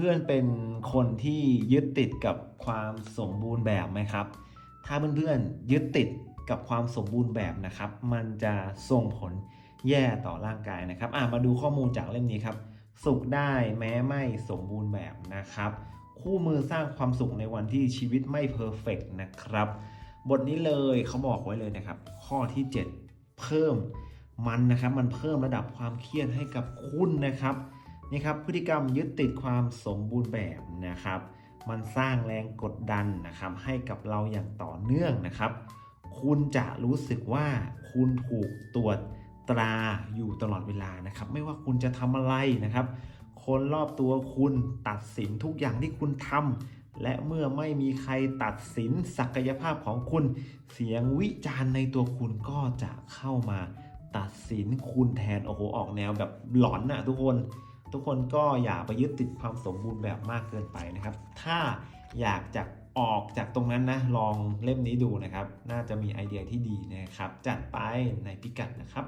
เพื่อนๆเป็นคนที่ยึดติดกับความสมบูรณ์แบบไหมครับ ถ้าเพื่อนๆยึดติดกับความสมบูรณ์แบบนะครับ มันจะส่งผลแย่ต่อร่างกายนะครับอะมาดูข้อมูลจากเล่มนี้ครับ สุขได้แม้ไม่สมบูรณ์แบบนะครับ คู่มือสร้างความสุขในวันที่ชีวิตไม่เพอร์เฟกนะครับ บทนี้เลยเขาบอกไว้เลยนะครับ ข้อที่ 7 เพิ่มมันนะครับ มันเพิ่มระดับความเครียดให้กับคุณนะครับ นี่ครับพฤติกรรมยึดติดความสมบูรณ์แบบนะครับ มันสร้างแรงกดดันนะครับ ให้กับเราอย่างต่อเนื่องนะครับ คุณจะรู้สึกว่าคุณถูกตรวจตราอยู่ตลอดเวลานะครับ ไม่ว่าคุณจะทำอะไรนะครับ คนรอบตัวคุณตัดสินทุกอย่างที่คุณทำและเมื่อไม่มีใครตัดสินศักยภาพของคุณ เสียงวิจารณ์ในตัวคุณก็จะเข้ามาตัดสินคุณแทนโอ้โหออกแนวแบบหลอนนะทุกคน ทุกคนก็อย่าไปยึดติดความสมบูรณ์แบบมากเกินไปนะครับ ถ้าอยากจะออกจากตรงนั้นนะลองเล่มนี้ดูนะครับ น่าจะมีไอเดียที่ดีนะครับ จัดไปในพิกัดนะครับ